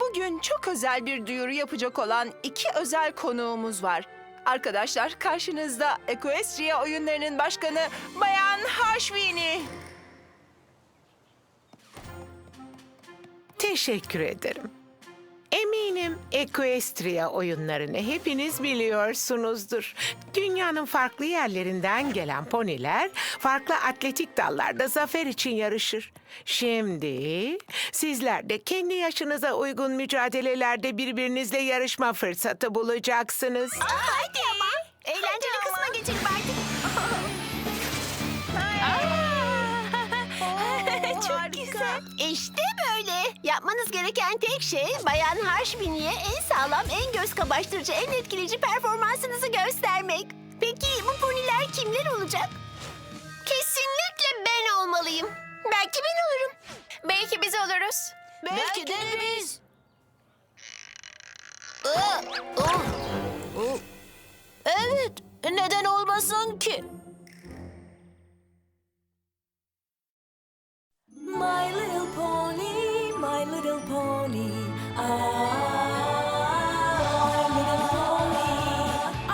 Bugün çok özel bir duyuru yapacak olan iki özel konuğumuz var. Arkadaşlar karşınızda Equestria oyunlarının başkanı Bayan Harshvini. Teşekkür ederim. Eminim Equestria oyunlarını hepiniz biliyorsunuzdur. Dünyanın farklı yerlerinden gelen poniler farklı atletik dallarda zafer için yarışır. Şimdi sizler de kendi yaşınıza uygun mücadelelerde birbirinizle yarışma fırsatı bulacaksınız. Hadi ama. Eğlenceli kısma geçelim artık. Çok güzel. İşte. Yapmanız gereken tek şey Bayan Harshbini'ye en sağlam, en göz kamaştırıcı, en etkileyici performansınızı göstermek. Peki bu poniler kimler olacak? Kesinlikle ben olmalıyım. Belki ben olurum. Belki biz oluruz. Belki, de biz. Evet, neden olmasın ki? My little pony, my little pony. Ah, my little pony.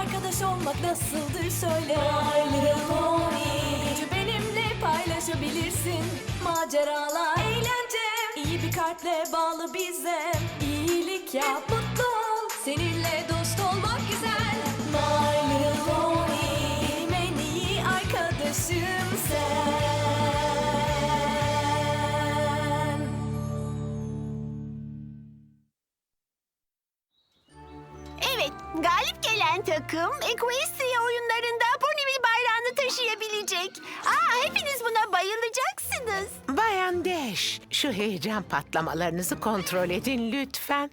Arkadaş olmak nasıldır söyle. My little pony. Gücü benimle paylaşabilirsin. Maceralar, eğlence. İyi bir kalple bağlı bize. İyilik yap, mutlu ol. Seninle gelen takım Equestria oyunlarında Ponyville bayrağını taşıyabilecek. Aa, hepiniz buna bayılacaksınız. Bayan Deş, şu heyecan patlamalarınızı kontrol edin lütfen.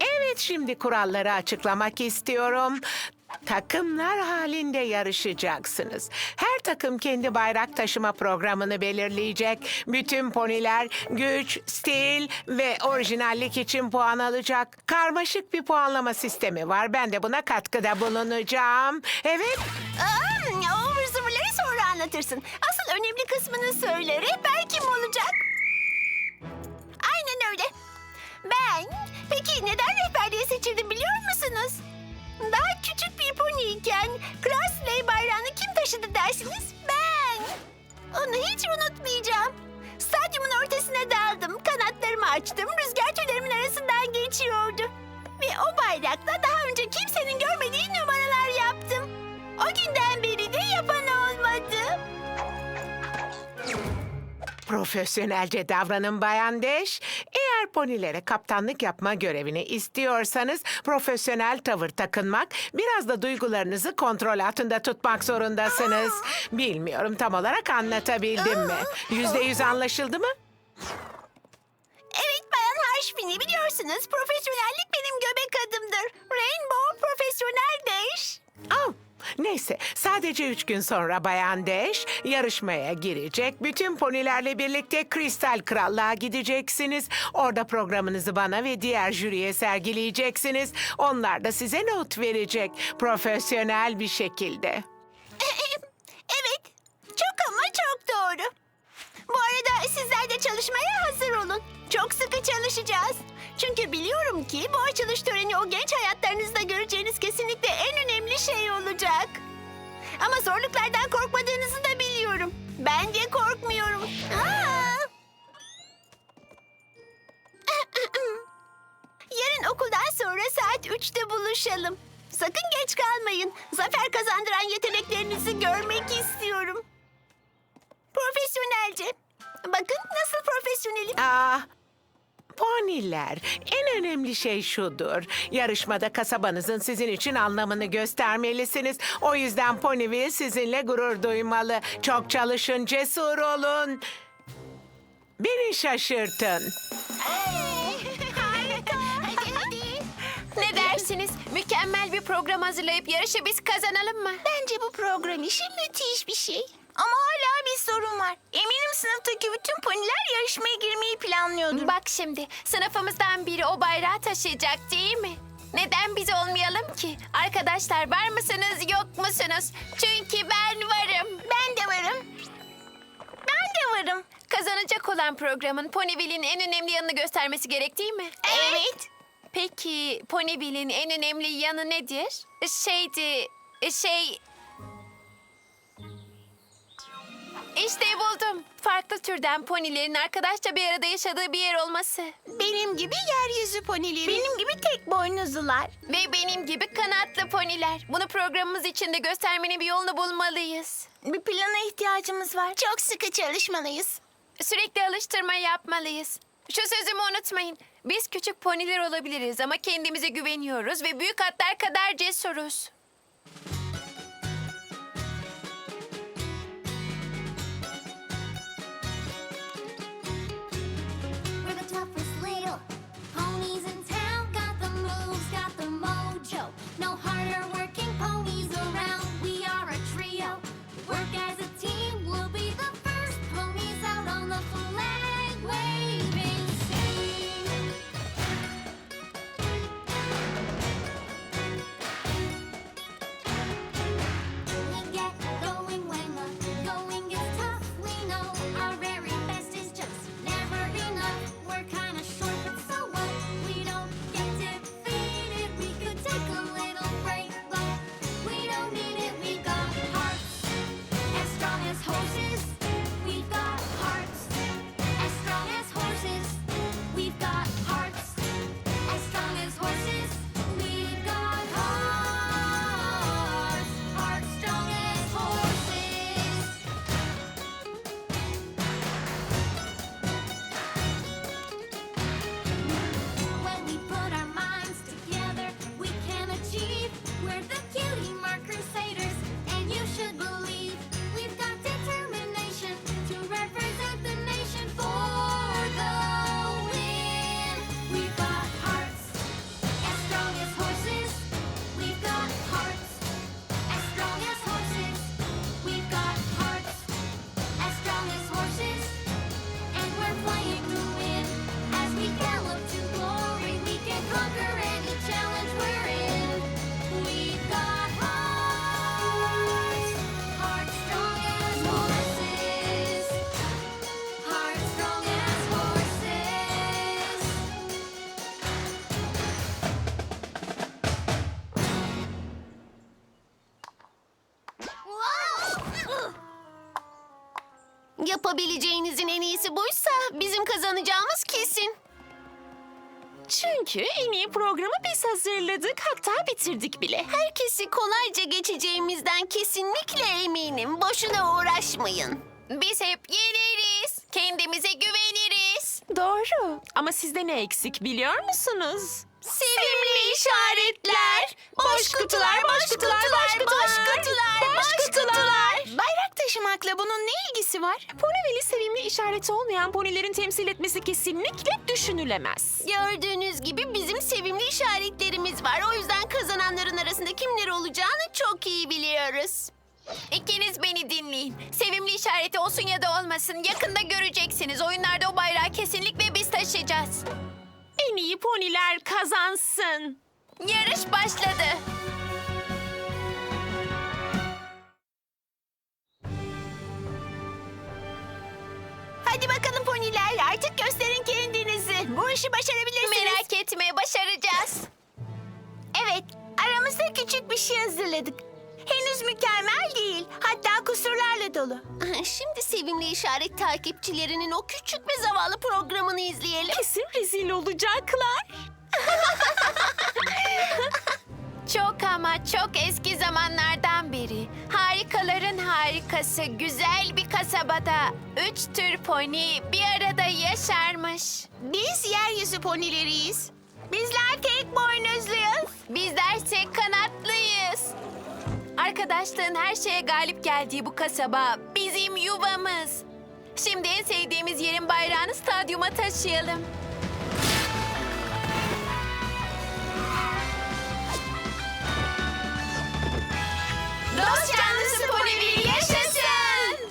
Evet, şimdi kuralları açıklamak istiyorum. Takımlar halinde yarışacaksınız. Her takım kendi bayrak taşıma programını belirleyecek. Bütün poniler güç, stil ve orijinallik için puan alacak. Karmaşık bir puanlama sistemi var. Ben de buna katkıda bulunacağım. Evet, Aa, o ıvır zıvırları sonra anlatırsın. Asıl önemli kısmını söyle. Rehber kim olacak? Aynen öyle. Ben. Peki neden rehber diye seçildim biliyor musunuz? Daha küçük bir poniyken Crossley bayrağını kim taşıdı dersiniz? Ben. Onu hiç unutmayacağım. Stadyumun ortasına daldım, kanatlarımı açtım, rüzgar tüylerimin arasından geçiyordu. Ve o bayrakla daha önce kimsenin görmediği numaralar yaptım. O günden beri de yapan Profesyonelce davranın Bayan Deş. Eğer ponilere kaptanlık yapma görevini istiyorsanız profesyonel tavır takınmak, biraz da duygularınızı kontrol altında tutmak zorundasınız. Bilmiyorum tam olarak anlatabildim mi? Yüzde yüz anlaşıldı mı? Evet Bayan Harshbini biliyorsunuz profesyonellik benim göbek adımdır. Rainbow Profesyonel Dash. Oh, neyse sadece üç gün sonra Bayan Deş yarışmaya girecek. Bütün ponilerle birlikte Kristal Krallığa gideceksiniz. Orada programınızı bana ve diğer jüriye sergileyeceksiniz. Onlar da size not verecek. Profesyonel bir şekilde. evet çok ama çok doğru. Bu arada sizler de çalışmaya hazır olun. Çok sıkı çalışacağız. Çünkü biliyorum ki bu açılış töreni o genç hayatlarınızda göreceğiniz kesinlikle en önemli şey olacak. Ama zorluklardan korkmadığınızı da biliyorum. Ben de korkmuyorum. Aa! Yarın okuldan sonra saat 3'te buluşalım. Sakın geç kalmayın. Zafer kazandıran yeteneklerinizi görmek istiyorum. Profesyonelce. Bakın nasıl profesyonelim. Aa, poniler. En önemli şey şudur. Yarışmada kasabanızın sizin için anlamını göstermelisiniz. O yüzden Ponyville sizinle gurur duymalı. Çok çalışın, cesur olun. Beni şaşırtın. Ne dersiniz? Mükemmel bir program hazırlayıp yarışı biz kazanalım mı? Bence bu program işi müthiş bir şey. Ama hala bir sorun var. Eminim sınıftaki bütün poniler yarışmaya girmeyi planlıyordur. Bak şimdi sınıfımızdan biri o bayrağı taşıyacak değil mi? Neden biz olmayalım ki? Arkadaşlar var mısınız yok musunuz? Çünkü ben varım. Ben de varım. Ben de varım. Kazanacak olan programın Ponyville'in en önemli yanını göstermesi gerek değil mi? Evet. Peki Ponyville'in en önemli yanı nedir? Şeydi, şey... İşte buldum. Farklı türden ponilerin arkadaşça bir arada yaşadığı bir yer olması. Benim gibi yeryüzü ponileri. Benim gibi tek boynuzlular. Ve benim gibi kanatlı poniler. Bunu programımız içinde göstermenin bir yolunu bulmalıyız. Bir plana ihtiyacımız var. Çok sıkı çalışmalıyız. Sürekli alıştırma yapmalıyız. Şu sözümü unutmayın. Biz küçük poniler olabiliriz ama kendimize güveniyoruz ve büyük atlar kadar cesuruz. No harder working ponies around. We are a trio. Work as a team. Yapabileceğinizin en iyisi buysa bizim kazanacağımız kesin. Çünkü en iyi programı biz hazırladık hatta bitirdik bile. Herkesi kolayca geçeceğimizden kesinlikle eminim. Boşuna uğraşmayın. Biz hep yeneriz. Kendimize güveniriz. Doğru. Ama sizde ne eksik biliyor musunuz? Sevimli işaretler. Boş kutular, boş kutular, boş kutular, boş kutular, boş kutular. Bayrak taşımakla bunun ne ilgisi var? Ponyville'i sevimli işareti olmayan ponilerin temsil etmesi kesinlikle düşünülemez. Gördüğünüz gibi bizim sevimli işaretlerimiz var. O yüzden kazananların arasında kimler olacağını çok iyi biliyoruz. İkiniz beni dinleyin. Sevimli işareti olsun ya da olmasın. Yakında göreceksiniz. Oyunlarda o bayrağı kesinlikle biz taşıyacağız. En iyi poniler kazansın. Yarış başladı. Hadi bakalım poniler artık gösterin kendinizi. Bu işi başarabilirsiniz. Merak etme başaracağız. Evet, aramızda küçük bir şey hazırladık. Henüz mükemmel değil, hatta kusurlarla dolu. Şimdi sevimli işaret takipçilerinin o küçük ve zavallı programını izleyelim. Kesin rezil olacaklar. Çok ama çok eski zamanlardan beri harikaların harikası güzel bir kasabada üç tür pony bir arada yaşarmış. Biz yeryüzü ponileriyiz. Bizler tek boynuzluyuz. Bizlerse kanatlıyız. Arkadaşlığın her şeye galip geldiği bu kasaba bizim yuvamız. Şimdi en sevdiğimiz yerin bayrağını stadyuma taşıyalım. Dost canlısı Ponyville yaşasın!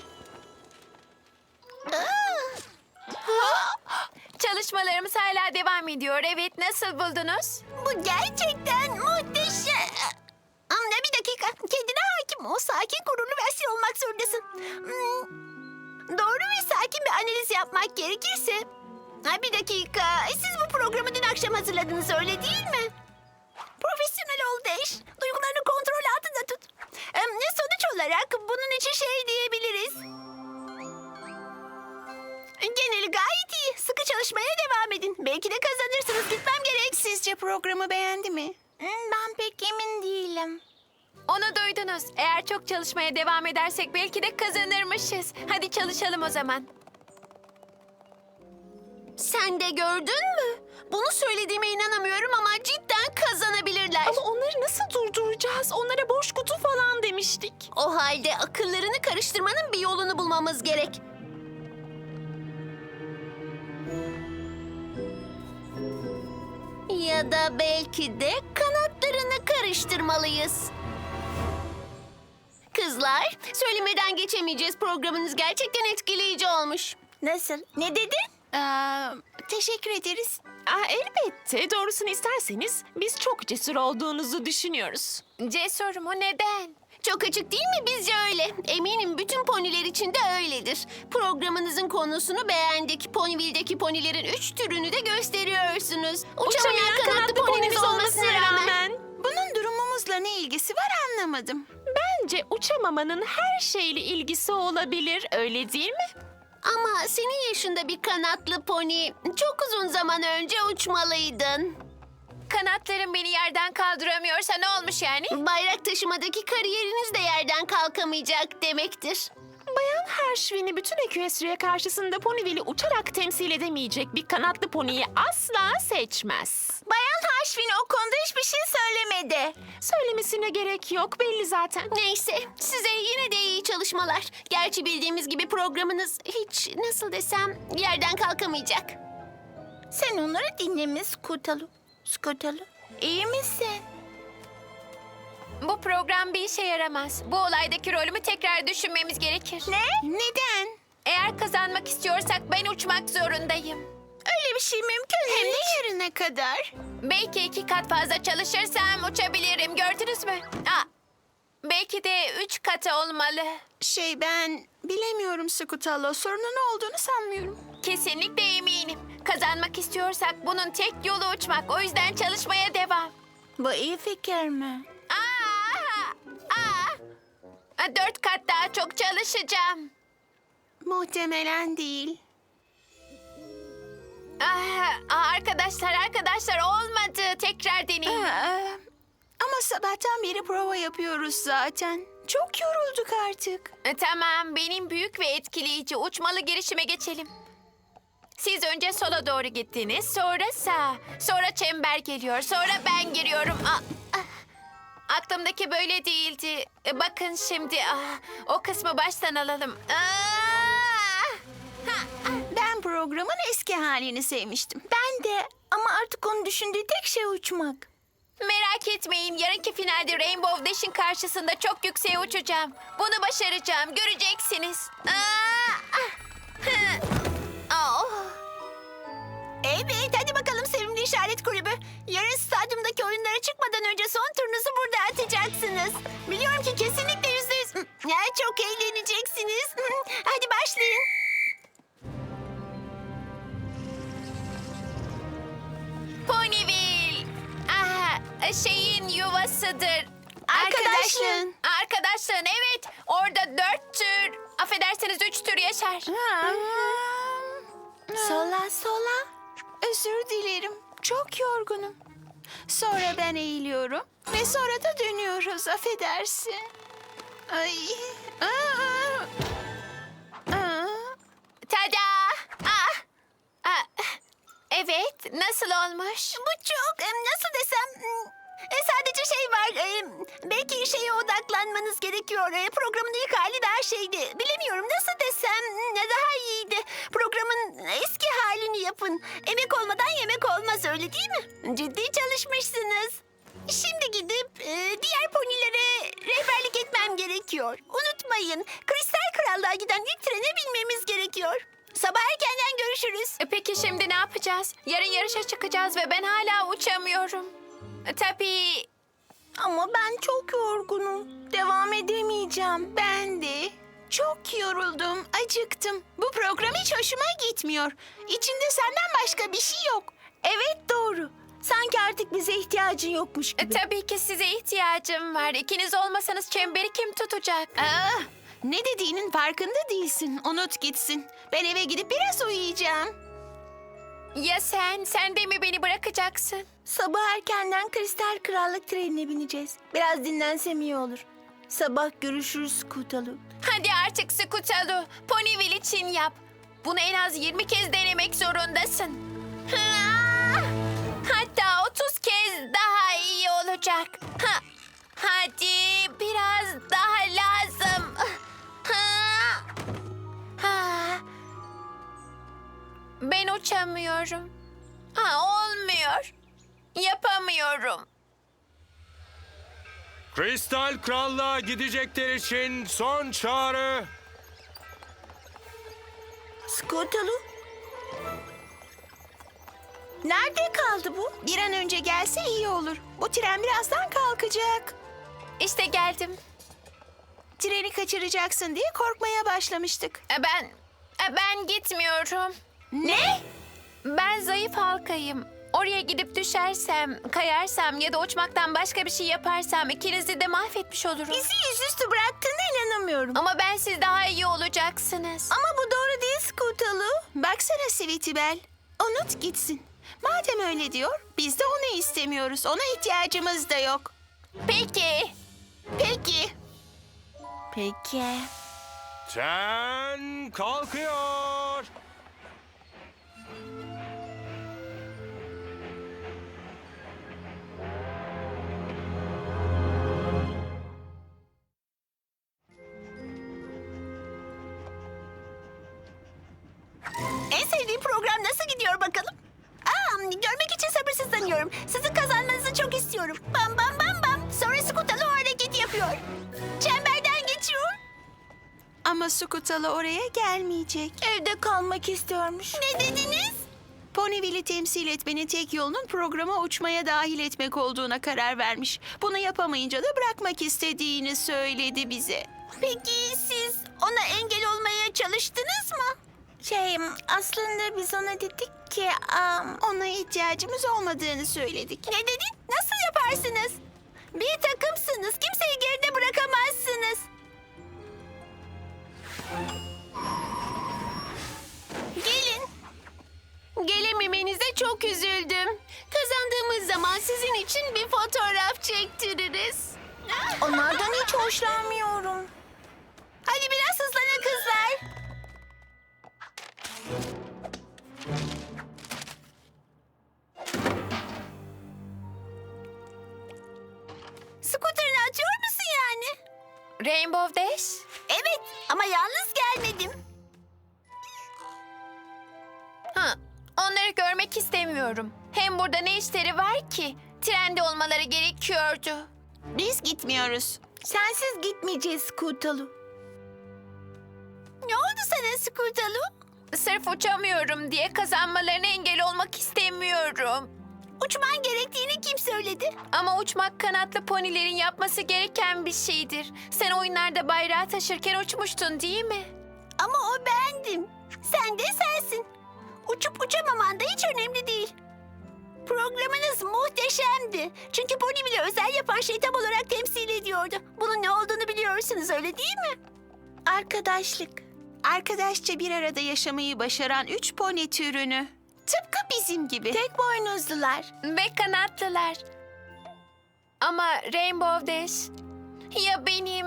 Çalışmalarımız hala devam ediyor. Evet, nasıl buldunuz? Bu gerçekten muhteşem. Hakim ol. Sakin, gururlu ve asil olmak zorundasın. Hmm. Doğru ve sakin bir analiz yapmak gerekirse... Ha, bir dakika, siz bu programı dün akşam hazırladınız öyle değil mi? Profesyonel ol Deş. Duygularını kontrol altında tut. Ee, sonuç olarak bunun için şey diyebiliriz. Geneli gayet iyi. Sıkı çalışmaya devam edin. Belki de kazanırsınız. Gitmem gerek. Sizce programı beğendi mi? Ben pek emin değilim. Onu duydunuz. Eğer çok çalışmaya devam edersek belki de kazanırmışız. Hadi çalışalım o zaman. Sen de gördün mü? Bunu söylediğime inanamıyorum ama cidden kazanabilirler. Ama onları nasıl durduracağız? Onlara boş kutu falan demiştik. O halde akıllarını karıştırmanın bir yolunu bulmamız gerek. Ya da belki de kanatlarını karıştırmalıyız. Kızlar, söylemeden geçemeyeceğiz. Programınız gerçekten etkileyici olmuş. Nasıl? Ne dedin? teşekkür ederiz. Aa, elbette. Doğrusunu isterseniz biz çok cesur olduğunuzu düşünüyoruz. Cesur mu? Neden? Çok açık değil mi? Bizce öyle. Eminim bütün poniler için de öyledir. Programınızın konusunu beğendik. Ponyville'deki ponilerin üç türünü de gösteriyorsunuz. Uçamayan, kanatlı, ponimiz olmasına rağmen. Durumumuzla ne ilgisi var anlamadım. Bence uçamamanın her şeyle ilgisi olabilir, öyle değil mi? Ama senin yaşında bir kanatlı pony çok uzun zaman önce uçmalıydın. Kanatlarım beni yerden kaldıramıyorsa ne olmuş yani? Bayrak taşımadaki kariyeriniz de yerden kalkamayacak demektir. Bayan Hershey'ni bütün Equestria karşısında Ponyville'i uçarak temsil edemeyecek bir kanatlı poniyi asla seçmez. Bayan Harshvin o konuda hiçbir şey söylemedi. Söylemesine gerek yok, belli zaten. Neyse, size yine de iyi çalışmalar. Gerçi bildiğimiz gibi programınız hiç nasıl desem yerden kalkamayacak. Sen onları dinleme Skutalu. Skutalu. İyi misin? Bu program bir işe yaramaz. Bu olaydaki rolümü tekrar düşünmemiz gerekir. Ne? Neden? Eğer kazanmak istiyorsak ben uçmak zorundayım. Öyle bir şey mümkün Hem de yarına kadar. Belki iki kat fazla çalışırsam uçabilirim. Gördünüz mü? Aa, belki de üç katı olmalı. Şey ben bilemiyorum Skutalo. Sorunun olduğunu sanmıyorum. Kesinlikle eminim. Kazanmak istiyorsak bunun tek yolu uçmak. O yüzden çalışmaya devam. Bu iyi fikir mi? Aa. Aa, Dört kat daha çok çalışacağım. Muhtemelen değil. Aa, arkadaşlar arkadaşlar olmadı. Tekrar deneyin. Aa, ama sabahtan beri prova yapıyoruz zaten. Çok yorulduk artık. E, Tamam, benim büyük ve etkileyici uçmalı girişime geçelim. Siz önce sola doğru gittiniz, sonra sağ, sonra çember geliyor, sonra ben giriyorum. Aa, ah. Aklımdaki böyle değildi. E, Bakın şimdi, ah, o kısmı baştan alalım. Aa! Programın eski halini sevmiştim. Ben de ama artık onu düşündüğü tek şey uçmak. Merak etmeyin, yarınki finalde Rainbow Dash'in karşısında çok yükseğe uçacağım. Bunu başaracağım, göreceksiniz. Aa! Ah! Hı! Oh! Evet, hadi bakalım sevimli işaret kulübü. Yarın stadyumdaki oyunlara çıkmadan önce son turnunuzu burada atacaksınız. Biliyorum ki kesinlikle yüzde yüz... Ya, çok eğleneceksiniz. Hadi başlayın. Şeyin yuvasıdır. Arkadaşlığın. Arkadaşlığın evet. Orada dört tür, affedersiniz üç tür yaşar. Sola sola. Özür dilerim. Çok yorgunum. Sonra ben eğiliyorum ve sonra da dönüyoruz. Affedersin. Ay. Aa. Aa. Tada! Ah! Ah! Evet, nasıl olmuş? Bu çok nasıl desem em, e, sadece şey var em, belki şeye odaklanmanız gerekiyor E, programın ilk hali daha şeydi bilemiyorum nasıl desem ne daha iyiydi programın eski halini yapın emek olmadan yemek olmaz öyle değil mi ciddi çalışmışsınız Şimdi gidip e, diğer ponilere rehberlik etmem gerekiyor. Unutmayın, Kristal Krallığa giden ilk trene binmemiz gerekiyor. Sabah erkenden görüşürüz. E, Peki şimdi ne yapacağız? Yarın yarışa çıkacağız ve ben hala uçamıyorum. E, Tabii Ama ben çok yorgunum. Devam edemeyeceğim. Ben de. Çok yoruldum, acıktım. Bu program hiç hoşuma gitmiyor. İçinde senden başka bir şey yok. Evet doğru. Sanki artık bize ihtiyacın yokmuş E, tabii ki size ihtiyacım var. İkiniz olmasanız çemberi kim tutacak? Ah, ne dediğinin farkında değilsin. Unut gitsin. Ben eve gidip biraz uyuyacağım. Ya sen? Sen de mi beni bırakacaksın? Sabah erkenden Kristal Krallık trenine bineceğiz. Biraz dinlensem iyi olur. Sabah görüşürüz Kutalu. Hadi artık Skutalu. Ponyville için yap. Bunu en az 20 kez denemek zorundasın. Ha! Hatta 30 kez daha iyi olacak. Ha! Hadi biraz daha lazım. Ben uçamıyorum. Ha, olmuyor. Yapamıyorum. Kristal Krallığa gidecekler için son çağrı. Skutalu? Nerede kaldı bu? Bir an önce gelse iyi olur. Bu tren birazdan kalkacak. İşte geldim. Treni kaçıracaksın diye korkmaya başlamıştık. E, Ben e, ben gitmiyorum. Ne? Ben zayıf halkayım. Oraya gidip düşersem, kayarsam ya da uçmaktan başka bir şey yaparsam ikinizi de mahvetmiş olurum. Bizi yüzüstü bıraktığına inanamıyorum. Ama ben siz daha iyi olacaksınız. Ama bu doğru değil Skutalu. Baksana Sweetibel. Unut gitsin. Madem öyle diyor, biz de onu istemiyoruz. Ona ihtiyacımız da yok. Peki. Peki. Peki. Tren kalkıyor. En sevdiğim program nasıl gidiyor bakalım? Aa, görmek için sabırsızlanıyorum. Sizin kazanmanızı çok istiyorum. Bam bam bam bam. Sonra Skutalı o hareketi yapıyor. Çemberden geçiyor. Ama Skutalı oraya gelmeyecek. Evde kalmak istiyormuş. Ne dediniz? Ponyville'i temsil etmenin tek yolunun programa uçmaya dahil etmek olduğuna karar vermiş. Bunu yapamayınca da bırakmak istediğini söyledi bize. Peki siz ona engel olmaya çalıştınız mı? Şey, aslında biz ona dedik ki... ona ihtiyacımız olmadığını söyledik. Ne dedin? Nasıl yaparsınız? Bir takımsınız. Kimseyi geride bırakamazsınız. Gelin. Gelememenize çok üzüldüm. Kazandığımız zaman sizin için bir fotoğraf çektiririz. Onlardan hiç hoşlanmıyorum. Hadi biraz hızlanın kızlar. Rainbow Dash. Evet ama yalnız gelmedim. Ha, onları görmek istemiyorum. Hem burada ne işleri var ki? Trende olmaları gerekiyordu. Biz gitmiyoruz. Sensiz gitmeyeceğiz Skutalu. Ne oldu sana Skutalu? Sırf uçamıyorum diye kazanmalarına engel olmak istemiyorum. Uçman gerektiğini kim söyledi? Ama uçmak kanatlı ponilerin yapması gereken bir şeydir. Sen oyunlarda bayrağı taşırken uçmuştun değil mi? Ama o bendim. Sen de sensin. Uçup uçamaman da hiç önemli değil. Programınız muhteşemdi. Çünkü Ponyville'i özel yapan şey tam olarak temsil ediyordu. Bunun ne olduğunu biliyorsunuz öyle değil mi? Arkadaşlık. Arkadaşça bir arada yaşamayı başaran üç pony türünü. Tıpkı bizim gibi. Tek boynuzlular. Ve kanatlılar. Ama Rainbow Dash ya benim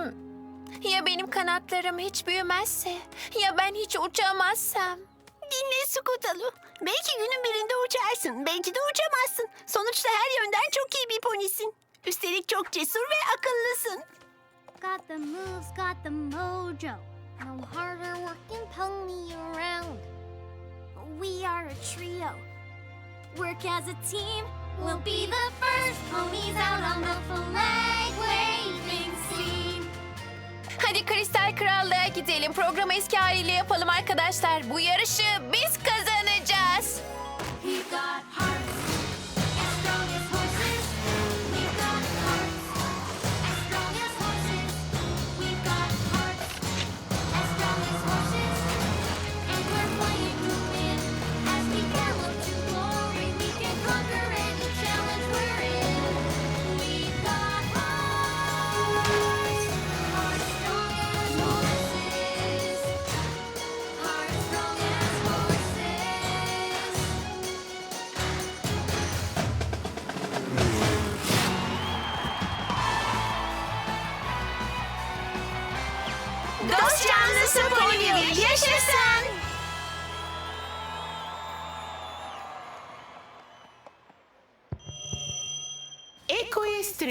ya benim kanatlarım hiç büyümezse ya ben hiç uçamazsam. Dinle Skutalu. Belki günün birinde uçarsın, belki de uçamazsın. Sonuçta her yönden çok iyi bir ponisin. Üstelik çok cesur ve akıllısın. Got the moves, got the mojo. No harder working pony around. We are a trio. Work as a team. We'll be the first ponies out on the flag waving scene. Hadi Kristal Krallığa gidelim. Programı eski haliyle yapalım arkadaşlar. Bu yarışı biz kazanacağız. We've got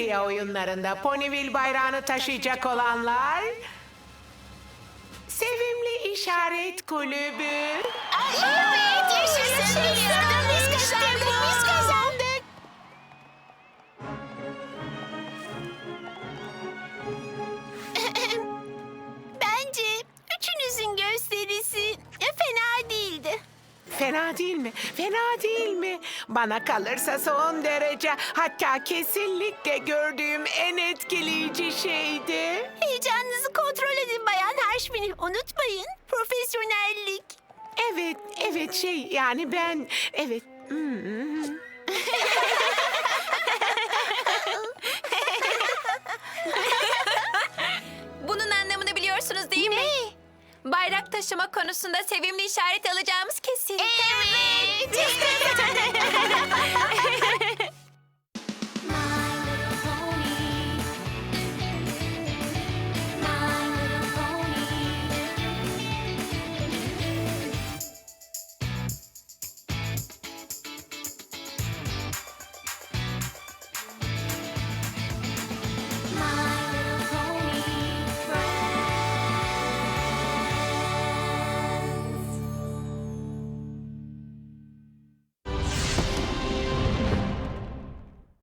Equestria oyunlarında Ponyville bayrağını taşıyacak olanlar... Sevimli İşaret Kulübü. Evet, yaşasın biliyordum. Biz kazandık, Fena değil mi? Fena değil mi? Bana kalırsa son derece hatta kesinlikle gördüğüm en etkileyici şeydi. Heyecanınızı kontrol edin Bayan Harşmin'i. Unutmayın, profesyonellik. Evet, evet şey yani ben evet. hmm. Bunun anlamını biliyorsunuz değil mi? Bayrak taşıma konusunda sevimli işaret alacağımız kesin. Evet.